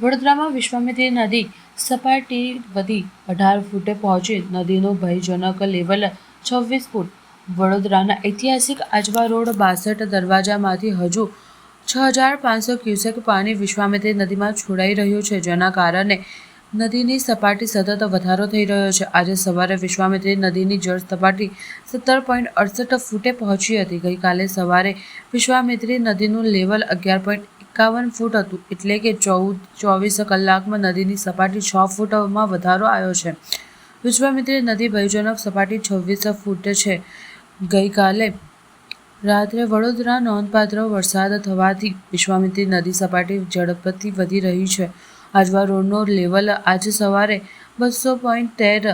વડોદરામાં વિશ્વામિત્રી નદી સપાટી વધી અઢાર ફૂટે પહોંચી નદીનું ભયજનક લેવલ છવ્વીસ ફૂટ. વડોદરાના ઐતિહાસિક આજવા રોડ બાસઠ દરવાજામાંથી હજુ છ હજાર પાંચસો ક્યુસેક પાણી વિશ્વામિત્રી નદીમાં છોડાઈ રહ્યું છે, જેના કારણે નદીની સપાટી સતત વધારો થઈ રહ્યો છે. આજે સવારે વિશ્વામિત્રી નદીની જળ સપાટી સત્તર પોઈન્ટ અડસઠ ફૂટે પહોંચી હતી. ગઈકાલે સવારે વિશ્વામિત્રી નદીનું લેવલ અગિયાર પોઈન્ટ એકાવન ફૂટ હતું, એટલે કે ચૌદ, ચોવીસ કલાકમાં નદીની સપાટી છ ફૂટમાં વધારો આવ્યો છે. વિશ્વામિત્રી નદી ભયજનક સપાટી છવ્વીસ ફૂટ છે. ગઈકાલે રાત્રે વડોદરા નોંધપાત્ર વરસાદ થવાથી વિશ્વામિત્રી નદી સપાટી ઝડપથી વધી રહી છે. આજવા રોડનો લેવલ આજે સવારે બસો પોઈન્ટ તેર,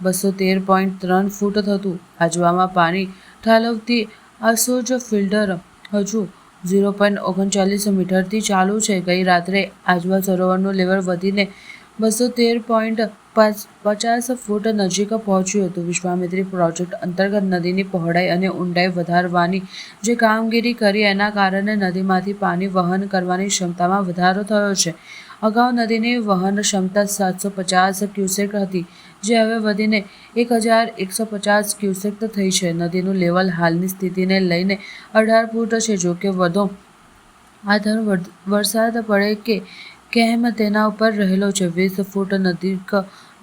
બસો તેર પોઈન્ટ ત્રણ ફૂટ થતું. આજવામાં પાણી ઠાલવતી આસોજ ફિલ્ટર હજુ ઝીરો પોઈન્ટ ઓગણચાલીસ મીટરથી ચાલુ છે. ગઈ રાત્રે આજવા સરોવરનું લેવલ વધીને બસો તેર પોઈન્ટ પચાસ ફૂટ નજીક પહોંચ્યું હતું. વિશ્વામિત્રી પ્રોજેક્ટ અંતર્ગત નદીની પહોળાઈ અને ઊંડાઈ વધારવાની જે કામગીરી કરી એના કારણે નદીમાંથી પાણી વહન કરવાની ક્ષમતામાં વધારો થયો છે. અગાઉ નદીની વહન ક્ષમતા સાતસો પચાસ ક્યુસેક હતી. જે હવે વધીને એક હજાર એકસો પચાસ ક્યુસેક થઈ છે. નદીનું લેવલ હાલની સ્થિતિને લઈને અઢાર ફૂટ છે. જો કે વધુ આધાર વર- વરસાદ પડે કે કેમ તેના ઉપર રહેલો છે. વીસ ફૂટ નદી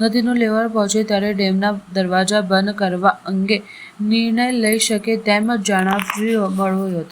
નદીનું લેવલ પહોંચે ત્યારે ડેમના દરવાજા બંધ કરવા અંગે નિર્ણય લઈ શકે તેમ જણાવ્યું, મળ્યું હતું.